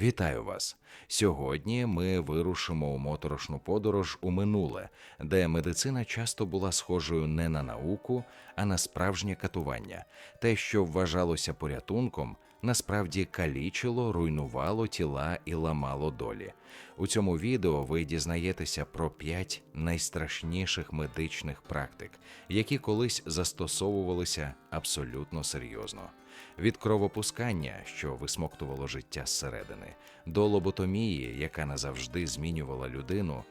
Вітаю вас! Сьогодні ми вирушимо у моторошну подорож у минуле, де медицина часто була схожою не на науку, а на справжнє катування. Те, що вважалося порятунком, насправді калічило, руйнувало тіла і ламало долі. У цьому відео ви дізнаєтеся про п'ять найстрашніших медичних практик, які колись застосовувалися абсолютно серйозно. Від кровопускання, що висмоктувало життя зсередини, до лоботомії, яка назавжди змінювала людину.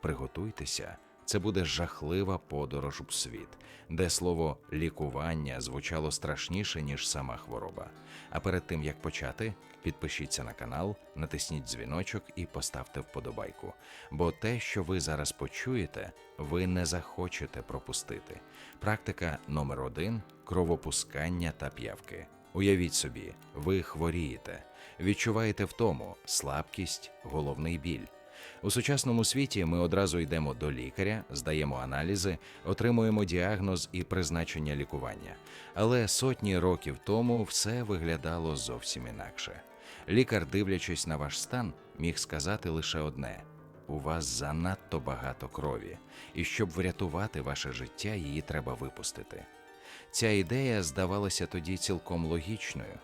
Приготуйтеся, це буде жахлива подорож у світ, де слово лікування звучало страшніше, ніж сама хвороба. А перед тим як почати, підпишіться на канал, натисніть дзвіночок і поставте вподобайку. Бо те, що ви зараз почуєте, ви не захочете пропустити. Практика номер один кровопускання та п'явки. Уявіть собі, ви хворієте, відчуваєте втому, слабкість, головний біль. У сучасному світі ми одразу йдемо до лікаря, здаємо аналізи, отримуємо діагноз і призначення лікування. Але сотні років тому все виглядало зовсім інакше. Лікар, дивлячись на ваш стан, міг сказати лише одне: у вас занадто багато крові, і щоб врятувати ваше життя, її треба випустити. Ця ідея здавалася тоді цілком логічною.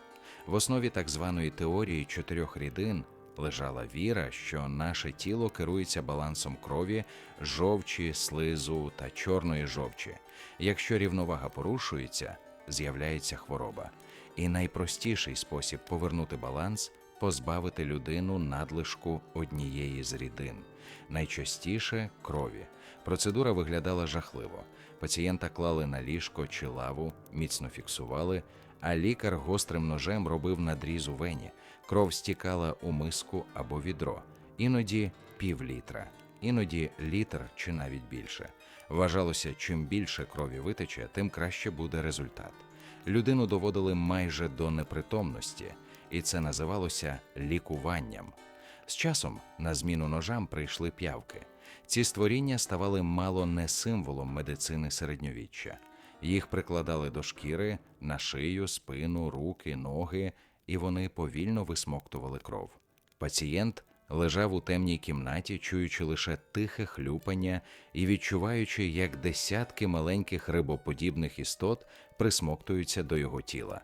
В основі так званої теорії чотирьох рідин лежала віра, що наше тіло керується балансом крові, жовчі, слизу та чорної жовчі. Якщо рівновага порушується, з'являється хвороба. І найпростіший спосіб повернути баланс позбавити людину надлишку однієї з рідин, найчастіше крові. Процедура виглядала жахливо. Пацієнта клали на ліжко чи лаву, міцно фіксували, а лікар гострим ножем робив надріз у вені. Кров стікала у миску або відро, іноді пів літра, іноді літр чи навіть більше. Вважалося, чим більше крові витече, тим краще буде результат. Людину доводили майже до непритомності, і це називалося лікуванням. З часом на зміну ножам прийшли п'явки. Ці створіння ставали мало не символом медицини середньовіччя. Їх прикладали до шкіри, на шию, спину, руки, ноги, і вони повільно висмоктували кров. Пацієнт лежав у темній кімнаті, чуючи лише тихе хлюпання і відчуваючи, як десятки маленьких рибоподібних істот присмоктуються до його тіла.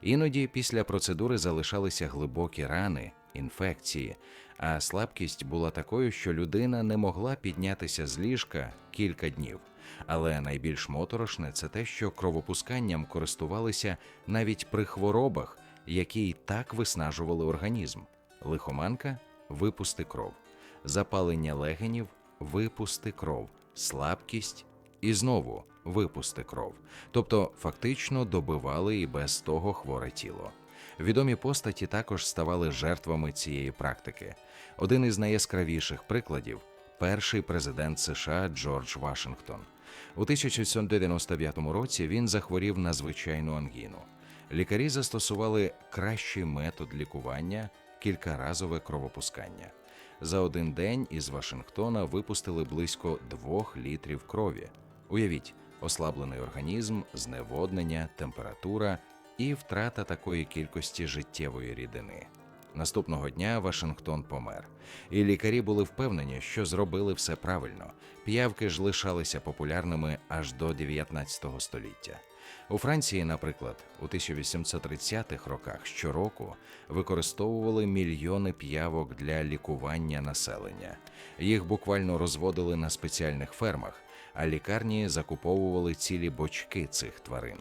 Іноді після процедури залишалися глибокі рани, інфекції, а слабкість була такою, що людина не могла піднятися з ліжка кілька днів. Але найбільш моторошне це те, що кровопусканням користувалися навіть при хворобах, які й так виснажували організм. Лихоманка випусти кров, запалення легенів випусти кров, слабкість і знову випусти кров. Тобто фактично добивали і без того хворе тіло. Відомі постаті також ставали жертвами цієї практики. Один із найяскравіших прикладів перший президент США Джордж Вашингтон. У 1799 році він захворів на звичайну ангіну. Лікарі застосували кращий метод лікування кількаразове кровопускання. За один день із Вашингтона випустили близько двох літрів крові. Уявіть, ослаблений організм, зневоднення, температура і втрата такої кількості життєвої рідини. Наступного дня Вашингтон помер, і лікарі були впевнені, що зробили все правильно. П'явки ж лишалися популярними аж до 19 століття. У Франції, наприклад, у 1830-х роках щороку використовували мільйони п'явок для лікування населення. Їх буквально розводили на спеціальних фермах, а лікарні закуповували цілі бочки цих тварин.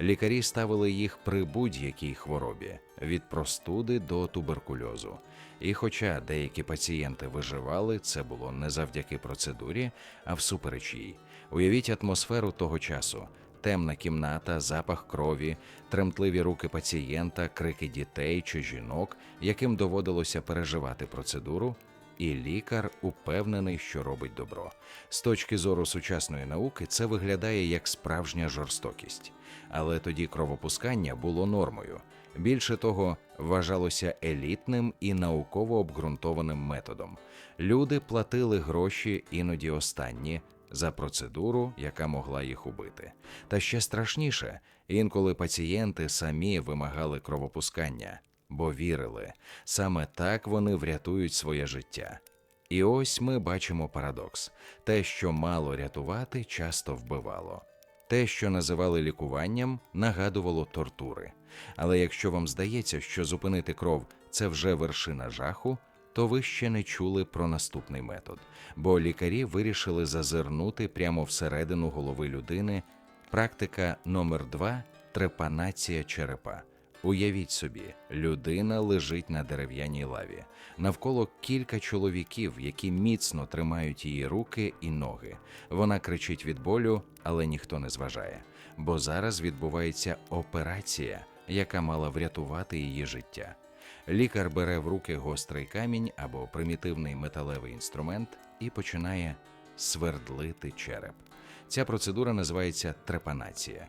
Лікарі ставили їх при будь-якій хворобі від простуди до туберкульозу. І хоча деякі пацієнти виживали, це було не завдяки процедурі, а всупереч їй. Уявіть атмосферу того часу. Темна кімната, запах крові, тремтливі руки пацієнта, крики дітей чи жінок, яким доводилося переживати процедуру, і лікар упевнений, що робить добро. З точки зору сучасної науки, це виглядає як справжня жорстокість. Але тоді кровопускання було нормою. Більше того, вважалося елітним і науково обґрунтованим методом. Люди платили гроші, іноді останні, за процедуру, яка могла їх убити. Та ще страшніше, інколи пацієнти самі вимагали кровопускання, бо вірили, саме так вони врятують своє життя. І ось ми бачимо парадокс: те, що мало рятувати, часто вбивало. Те, що називали лікуванням, нагадувало тортури. Але якщо вам здається, що зупинити кров це вже вершина жаху, то ви ще не чули про наступний метод, бо лікарі вирішили зазирнути прямо всередину голови людини. Практика номер 2 трепанація черепа. Уявіть собі, людина лежить на дерев'яній лаві. Навколо кілька чоловіків, які міцно тримають її руки і ноги. Вона кричить від болю, але ніхто не зважає. Бо зараз відбувається операція, яка мала врятувати її життя. Лікар бере в руки гострий камінь або примітивний металевий інструмент і починає свердлити череп. Ця процедура називається трепанація.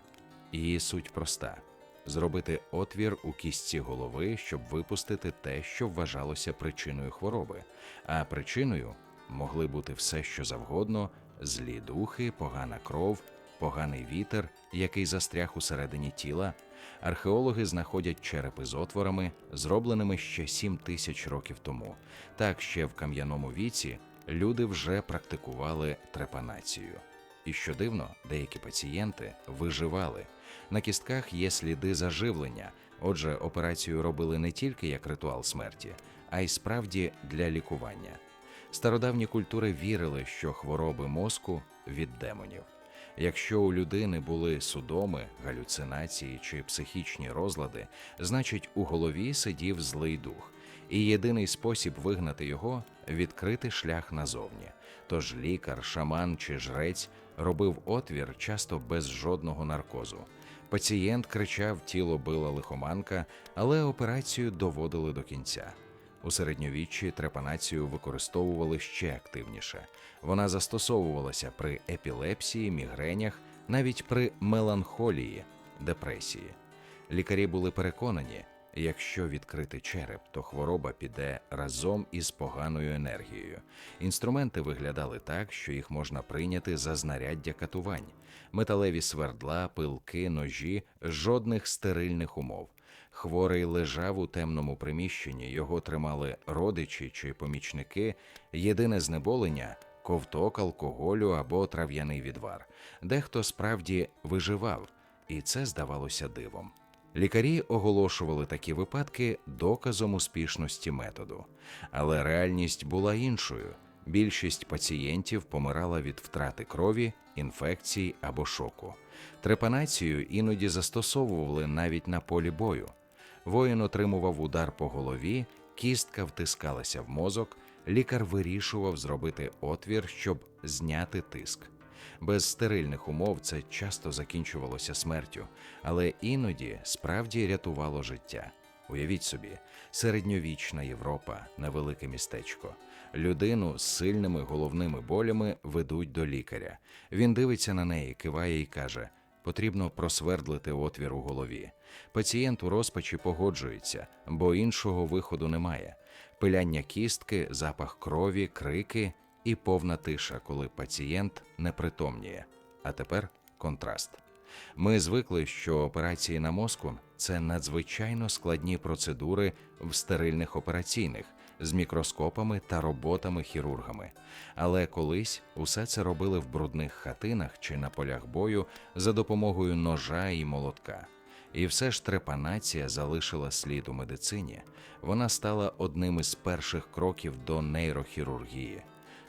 Її суть проста: зробити отвір у кістці голови, щоб випустити те, що вважалося причиною хвороби. А причиною могли бути все, що завгодно: злі духи, погана кров, поганий вітер, який застряг усередині тіла. Археологи знаходять черепи з отворами, зробленими ще 7 тисяч років тому. Так ще в кам'яному віці люди вже практикували трепанацію. І що дивно, деякі пацієнти виживали. На кістках є сліди заживлення. Отже, операцію робили не тільки як ритуал смерті, а й справді для лікування. Стародавні культури вірили, що хвороби мозку від демонів. Якщо у людини були судоми, галюцинації чи психічні розлади, значить у голові сидів злий дух, і єдиний спосіб вигнати його відкрити шлях назовні. Тож лікар, шаман чи жрець робив отвір часто без жодного наркозу. Пацієнт кричав, тіло била лихоманка, але операцію доводили до кінця. У середньовіччі трепанацію використовували ще активніше. Вона застосовувалася при епілепсії, мігренях, навіть при меланхолії, депресії. Лікарі були переконані, якщо відкрити череп, то хвороба піде разом із поганою енергією. Інструменти виглядали так, що їх можна прийняти за знаряддя катувань, металеві свердла, пилки, ножі, жодних стерильних умов. Хворий лежав у темному приміщенні, його тримали родичі чи помічники. Єдине знеболення ковток алкоголю або трав'яний відвар. Дехто справді виживав, і це здавалося дивом. Лікарі оголошували такі випадки доказом успішності методу, але реальність була іншою. Більшість пацієнтів помирала від втрати крові, інфекцій або шоку. Трепанацію іноді застосовували навіть на полі бою. Воїн отримував удар по голові, кістка втискалася в мозок, лікар вирішував зробити отвір, щоб зняти тиск. Без стерильних умов це часто закінчувалося смертю, але іноді справді рятувало життя. Уявіть собі, середньовічна Європа, невелике містечко. Людину з сильними головними болями ведуть до лікаря. Він дивиться на неї, киває і каже: потрібно просвердлити отвір у голові. Пацієнт у розпачі погоджується, бо іншого виходу немає. Пиляння кістки, запах крові, крики і повна тиша, коли пацієнт не притомніє. А тепер контраст. Ми звикли, що операції на мозку це надзвичайно складні процедури в стерильних операційних з мікроскопами та роботами-хірургами. Але колись усе це робили в брудних хатинах чи на полях бою за допомогою ножа і молотка. І все ж трепанація залишила слід у медицині. Вона стала одним із перших кроків до нейрохірургії.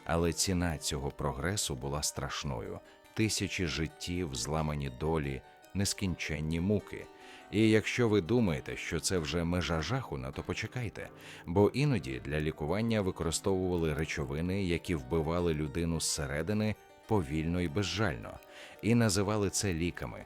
Але ціна цього прогресу була страшною: тисячі життів, зламані долі, нескінченні муки. І якщо ви думаєте, що це вже межа жаху, на то почекайте, бо іноді для лікування використовували речовини, які вбивали людину зсередини повільно і безжально, і називали це ліками.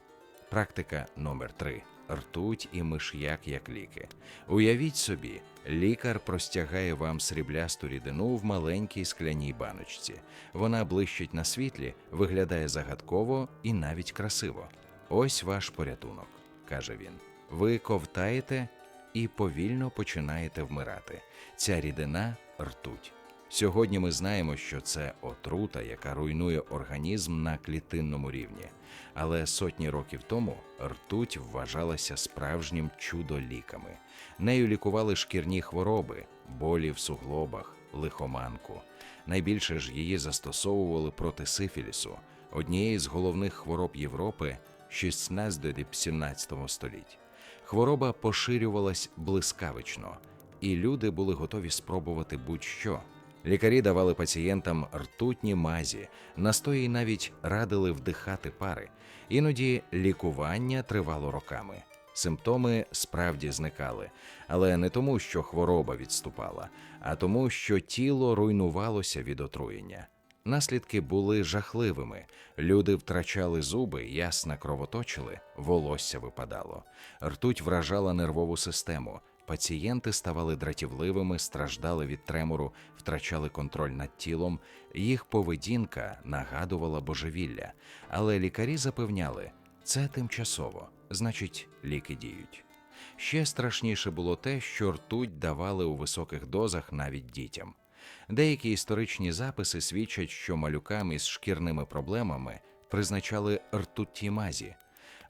Практика номер 3 ртуть і миш'як як ліки. Уявіть собі, лікар простягає вам сріблясту рідину в маленькій скляній баночці. Вона блищить на світлі, виглядає загадково і навіть красиво. Ось ваш порятунок, каже він. Ви ковтаєте і повільно починаєте вмирати. Ця рідина ртуть. Сьогодні ми знаємо, що це отрута, яка руйнує організм на клітинному рівні. Але сотні років тому ртуть вважалася справжнім чудо-ліками. Нею лікували шкірні хвороби, болі в суглобах, лихоманку. Найбільше ж її застосовували проти сифілісу, однієї з головних хвороб Європи 16-17 століть. Хвороба поширювалась блискавично, і люди були готові спробувати будь-що. Лікарі давали пацієнтам ртутні мазі, настої навіть радили вдихати пари. Іноді лікування тривало роками. Симптоми справді зникали, але не тому, що хвороба відступала, а тому, що тіло руйнувалося від отруєння. Наслідки були жахливими. Люди втрачали зуби, ясна кровоточили, волосся випадало. Ртуть вражала нервову систему. Пацієнти ставали дратівливими, страждали від тремору, втрачали контроль над тілом. Їх поведінка нагадувала божевілля, але лікарі запевняли, це тимчасово, значить, ліки діють. Ще страшніше було те, що ртуть давали у високих дозах навіть дітям. Деякі історичні записи свідчать, що малюкам із шкірними проблемами призначали ртутті мазі.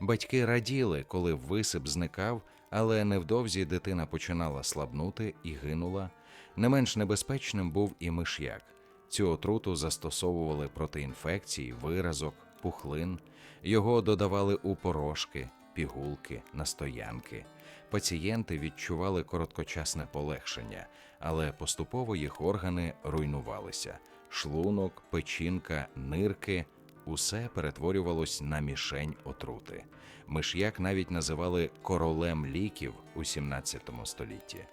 Батьки раділи, коли висип зникав, але невдовзі дитина починала слабнути і гинула. Не менш небезпечним був і миш'як. Цю отруту застосовували проти інфекцій, виразок, пухлин. Його додавали у порошки, пігулки, настоянки. Пацієнти відчували короткочасне полегшення, але поступово їх органи руйнувалися. Шлунок, печінка, нирки усе перетворювалось на мішень отрути. Миш'як навіть називали королем ліків у 17 столітті.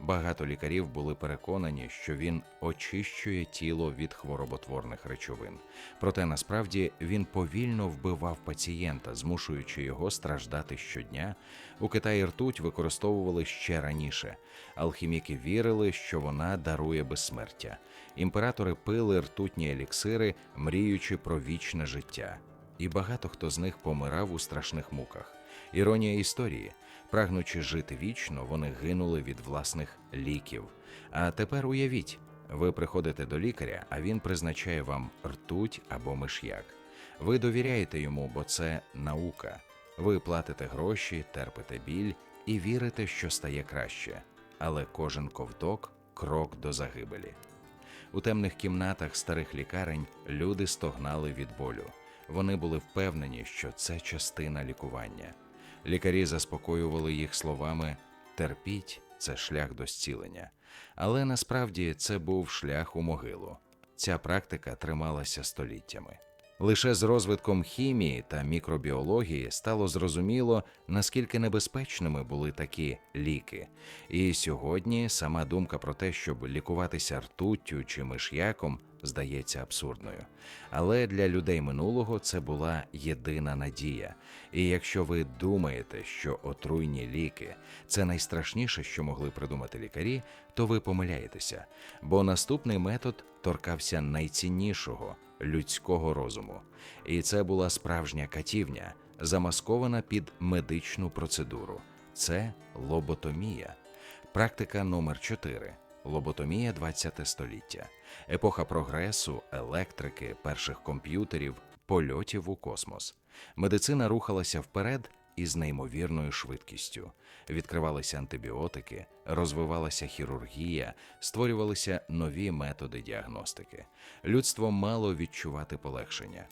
Багато лікарів були переконані, що він очищує тіло від хвороботворних речовин. Проте насправді він повільно вбивав пацієнта, змушуючи його страждати щодня. У Китаї ртуть використовували ще раніше. Алхіміки вірили, що вона дарує безсмертя. Імператори пили ртутні еліксири, мріючи про вічне життя. І багато хто з них помирав у страшних муках. Іронія історії. Прагнучи жити вічно, вони гинули від власних ліків. А тепер уявіть, ви приходите до лікаря, а він призначає вам ртуть або миш'як. Ви довіряєте йому, бо це наука. Ви платите гроші, терпите біль і вірите, що стає краще. Але кожен ковток крок до загибелі. У темних кімнатах старих лікарень люди стогнали від болю. Вони були впевнені, що це частина лікування. Лікарі заспокоювали їх словами терпіть, це шлях до зцілення. Але насправді це був шлях у могилу. Ця практика трималася століттями. Лише з розвитком хімії та мікробіології стало зрозуміло, наскільки небезпечними були такі ліки. І сьогодні сама думка про те, щоб лікуватися ртуттю чи миш'яком, здається абсурдною. Але для людей минулого це була єдина надія. І якщо ви думаєте, що отруйні ліки це найстрашніше, що могли придумати лікарі, то ви помиляєтеся, бо наступний метод торкався найціннішого людського розуму. І це була справжня катівня, замаскована під медичну процедуру. Це лоботомія. Практика номер 4 лоботомія 20 століття, епоха прогресу, електрики, перших комп'ютерів, польотів у космос. Медицина рухалася вперед із неймовірною швидкістю. Відкривалися антибіотики, розвивалася хірургія, створювалися нові методи діагностики. Людство мало відчувати полегшення.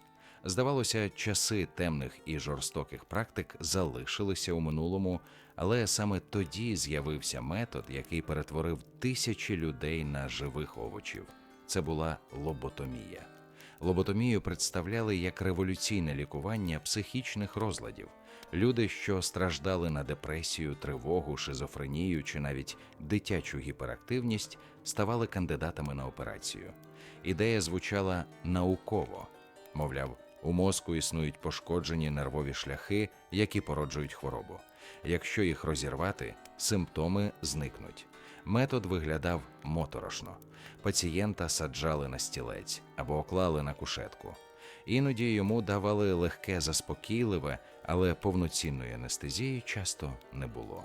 Здавалося, часи темних і жорстоких практик залишилися у минулому, але саме тоді з'явився метод, який перетворив тисячі людей на живих овочів. Це була лоботомія. Лоботомію представляли як революційне лікування психічних розладів. Люди, що страждали на депресію, тривогу, шизофренію чи навіть дитячу гіперактивність, ставали кандидатами на операцію. Ідея звучала науково, мовляв, у мозку існують пошкоджені нервові шляхи, які породжують хворобу. Якщо їх розірвати, симптоми зникнуть. Метод виглядав моторошно. Пацієнта саджали на стілець або оклали на кушетку. Іноді йому давали легке заспокійливе, але повноцінної анестезії часто не було.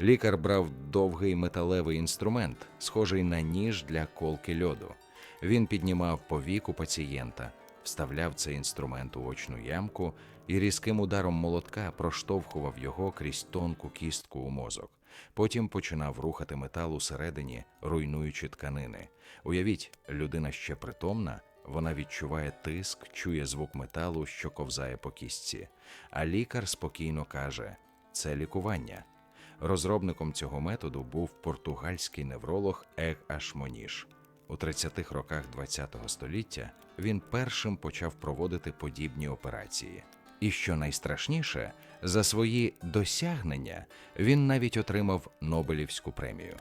Лікар брав довгий металевий інструмент, схожий на ніж для колки льоду. Він піднімав повіку пацієнта, вставляв цей інструмент у очну ямку і різким ударом молотка проштовхував його крізь тонку кістку у мозок. Потім починав рухати метал усередині, руйнуючи тканини. Уявіть, людина ще притомна, вона відчуває тиск, чує звук металу, що ковзає по кістці. А лікар спокійно каже: це лікування. Розробником цього методу був португальський невролог Ег Ашмоніш. У 30-х роках ХХ століття він першим почав проводити подібні операції. І що найстрашніше, за свої досягнення він навіть отримав Нобелівську премію.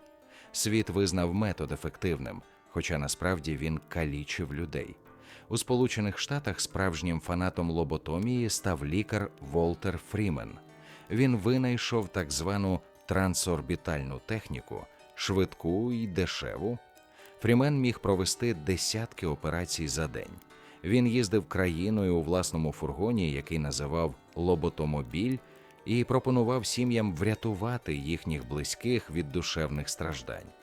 Світ визнав метод ефективним, хоча насправді він калічив людей. У Сполучених Штатах справжнім фанатом лоботомії став лікар Волтер Фрімен. Він винайшов так звану трансорбітальну техніку, швидку і дешеву. Фрімен міг провести десятки операцій за день. Він їздив країною у власному фургоні, який називав лоботомобіль, і пропонував сім'ям врятувати їхніх близьких від душевних страждань.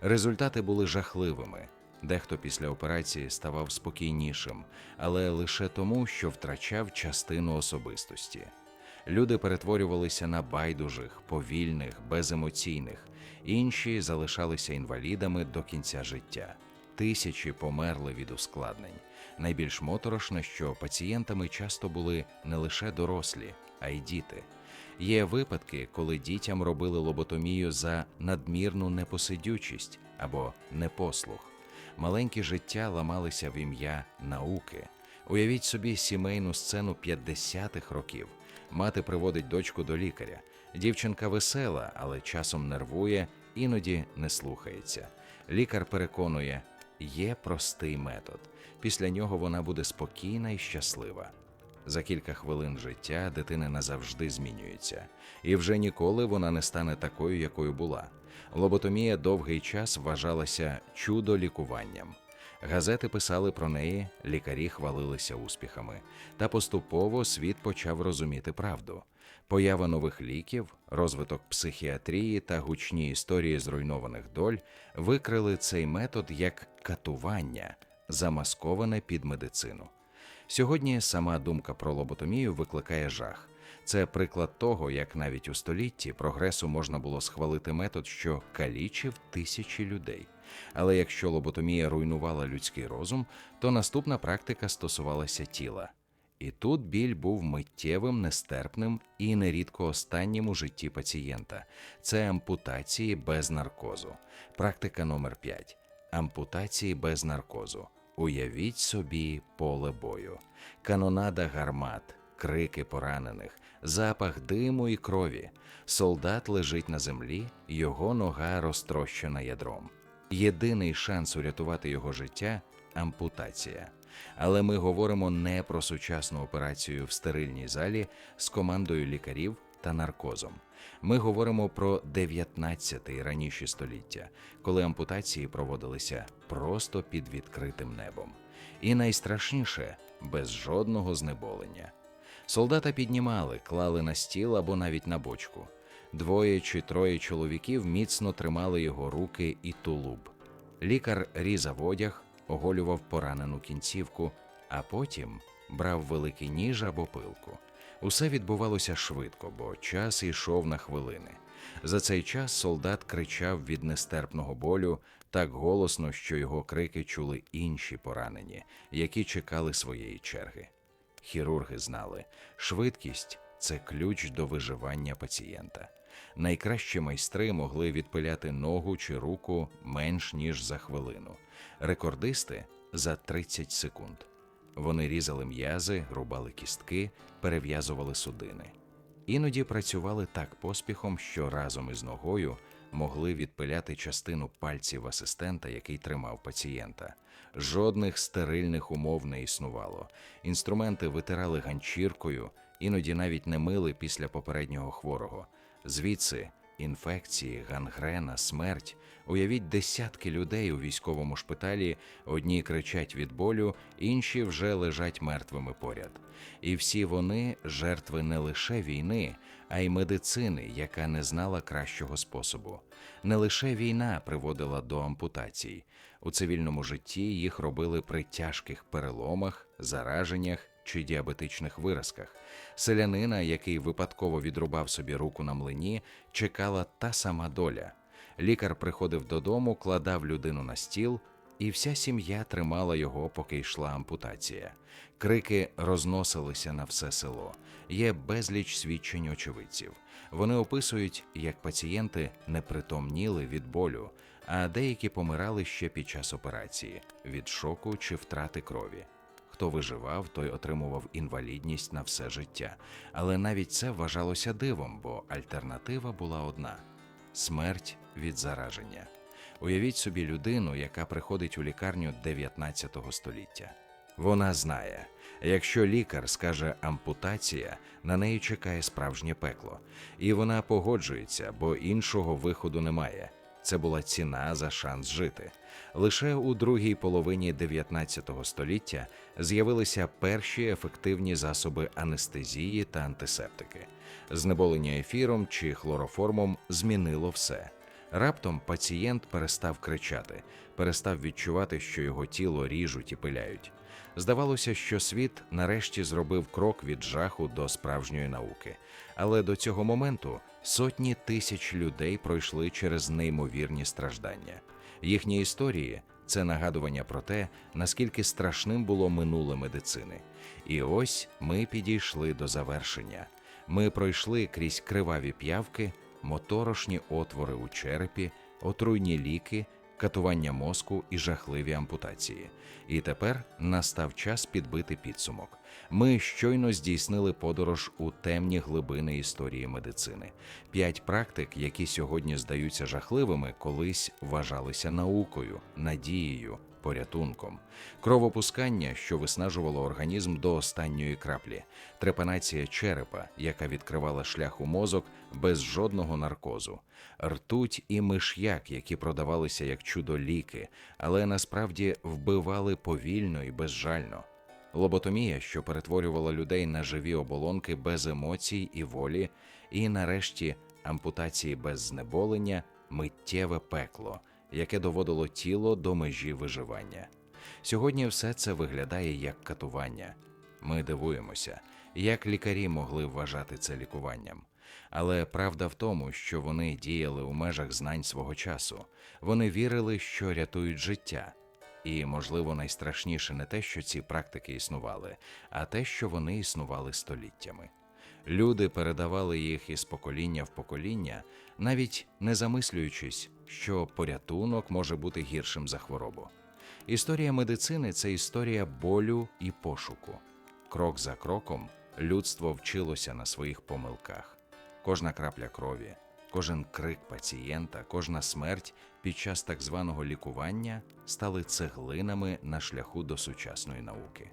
Результати були жахливими. Дехто після операції ставав спокійнішим, але лише тому, що втрачав частину особистості. Люди перетворювалися на байдужих, повільних, беземоційних, інші залишалися інвалідами до кінця життя. Тисячі померли від ускладнень. Найбільш моторошно, що пацієнтами часто були не лише дорослі, а й діти. Є випадки, коли дітям робили лоботомію за надмірну непосидючість або непослух. Маленькі життя ламалися в ім'я науки. Уявіть собі сімейну сцену 50-х років. Мати приводить дочку до лікаря. Дівчинка весела, але часом нервує, іноді не слухається. Лікар переконує, є простий метод. Після нього вона буде спокійна і щаслива. За кілька хвилин життя дитина назавжди змінюється, і вже ніколи вона не стане такою, якою була. Лоботомія довгий час вважалася чудо лікуванням. Газети писали про неї, лікарі хвалилися успіхами, та поступово світ почав розуміти правду. Поява нових ліків, розвиток психіатрії та гучні історії зруйнованих доль викрили цей метод як катування, замасковане під медицину. Сьогодні сама думка про лоботомію викликає жах. Це приклад того, як навіть у столітті прогресу можна було схвалити метод, що калічив тисячі людей. Але якщо лоботомія руйнувала людський розум, то наступна практика стосувалася тіла. І тут біль був миттєвим, нестерпним і нерідко останнім у житті пацієнта. Це ампутації без наркозу. Практика номер 5. Ампутації без наркозу. Уявіть собі поле бою, канонада гармат, крики поранених, запах диму і крові. Солдат лежить на землі, його нога розтрощена ядром. Єдиний шанс урятувати його життя ампутація. Але ми говоримо не про сучасну операцію в стерильній залі з командою лікарів та наркозом. Ми говоримо про 19 і раніші століття, коли ампутації проводилися просто під відкритим небом. І найстрашніше без жодного знеболення. Солдата піднімали, клали на стіл або навіть на бочку. Двоє чи троє чоловіків міцно тримали його руки і тулуб. Лікар різав одяг, оголював поранену кінцівку, а потім брав великий ніж або пилку. Усе відбувалося швидко, бо час йшов на хвилини. За цей час солдат кричав від нестерпного болю так голосно, що його крики чули інші поранені, які чекали своєї черги. Хірурги знали, швидкість це ключ до виживання пацієнта. Найкращі майстри могли відпиляти ногу чи руку менш ніж за хвилину, рекордисти за 30 секунд. Вони різали м'язи, рубали кістки, перев'язували судини. Іноді працювали так поспіхом, що разом із ногою могли відпиляти частину пальців асистента, який тримав пацієнта. Жодних стерильних умов не існувало. Інструменти витирали ганчіркою, іноді навіть не мили після попереднього хворого. Звідси інфекції, гангрена, смерть. Уявіть десятки людей у військовому шпиталі. Одні кричать від болю, інші вже лежать мертвими поряд. І всі вони жертви не лише війни, а й медицини, яка не знала кращого способу. Не лише війна приводила до ампутацій. У цивільному житті їх робили при тяжких переломах, зараженнях чи діабетичних виразках. Селянина, який випадково відрубав собі руку на млині, чекала та сама доля. Лікар приходив додому, кладав людину на стіл, і вся сім'я тримала його, поки йшла ампутація. Крики розносилися на все село. Є безліч свідчень очевидців. Вони описують, як пацієнти не притомніли від болю, а деякі помирали ще під час операції від шоку чи втрати крові. Хто виживав, той отримував інвалідність на все життя. Але навіть це вважалося дивом, бо альтернатива була одна смерть від зараження. Уявіть собі людину, яка приходить у лікарню 19 століття. Вона знає, якщо лікар скаже ампутація, на неї чекає справжнє пекло, і вона погоджується, бо іншого виходу немає. Це була ціна за шанс жити. Лише у другій половині 19 століття з'явилися перші ефективні засоби анестезії та антисептики. Знеболення ефіром чи хлороформом змінило все. Раптом пацієнт перестав кричати, перестав відчувати, що його тіло ріжуть і пиляють. Здавалося, що світ нарешті зробив крок від жаху до справжньої науки. Але до цього моменту сотні тисяч людей пройшли через неймовірні страждання. Їхні історії це нагадування про те, наскільки страшним було минуле медицини. І ось ми підійшли до завершення. Ми пройшли крізь криваві п'явки, моторошні отвори у черепі, отруйні ліки, катування мозку і жахливі ампутації. І тепер настав час підбити підсумок. Ми щойно здійснили подорож у темні глибини історії медицини. П'ять практик, які сьогодні здаються жахливими, колись вважалися наукою, надією, порятунком, кровопускання, що виснажувало організм до останньої краплі, трепанація черепа, яка відкривала шлях у мозок без жодного наркозу, ртуть і миш'як, які продавалися як чудо ліки, але насправді вбивали повільно і безжально. Лоботомія, що перетворювала людей на живі оболонки без емоцій і волі, і нарешті ампутації без знеболення, миттєве пекло, яке доводило тіло до межі виживання. Сьогодні все це виглядає як катування. Ми дивуємося, як лікарі могли вважати це лікуванням. Але правда в тому, що вони діяли у межах знань свого часу. Вони вірили, що рятують життя. І, можливо, найстрашніше не те, що ці практики існували, а те, що вони існували століттями. Люди передавали їх із покоління в покоління, навіть не замислюючись, що порятунок може бути гіршим за хворобу. Історія медицини це історія болю і пошуку. Крок за кроком людство вчилося на своїх помилках. Кожна крапля крові, кожен крик пацієнта, кожна смерть під час так званого лікування стали цеглинами на шляху до сучасної науки.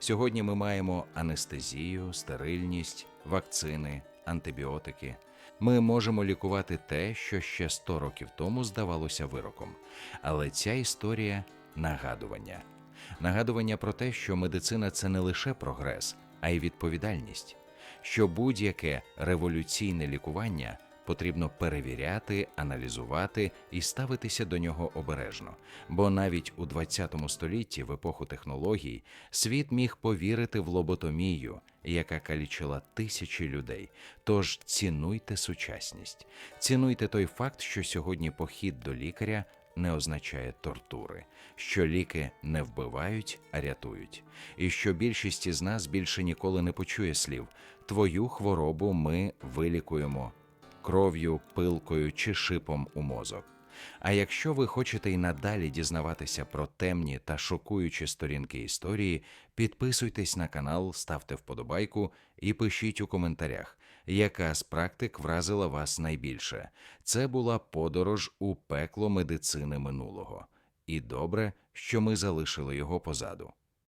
Сьогодні ми маємо анестезію, стерильність, вакцини, антибіотики. Ми можемо лікувати те, що ще 100 років тому здавалося вироком. Але ця історія нагадування. Нагадування про те, що медицина це не лише прогрес, а й відповідальність, що будь-яке революційне лікування потрібно перевіряти, аналізувати і ставитися до нього обережно. Бо навіть у 20 столітті, в епоху технологій, світ міг повірити в лоботомію, яка калічила тисячі людей. Тож цінуйте сучасність, цінуйте той факт, що сьогодні похід до лікаря. Не означає тортури, що ліки не вбивають, а рятують, і що більшість із нас більше ніколи не почує слів Твою хворобу ми вилікуємо кров'ю, пилкою чи шипом у мозок. А якщо ви хочете й надалі дізнаватися про темні та шокуючі сторінки історії, підписуйтесь на канал, ставте вподобайку і пишіть у коментарях, яка з практик вразила вас найбільше. Це була подорож у пекло медицини минулого. І добре, що ми залишили його позаду.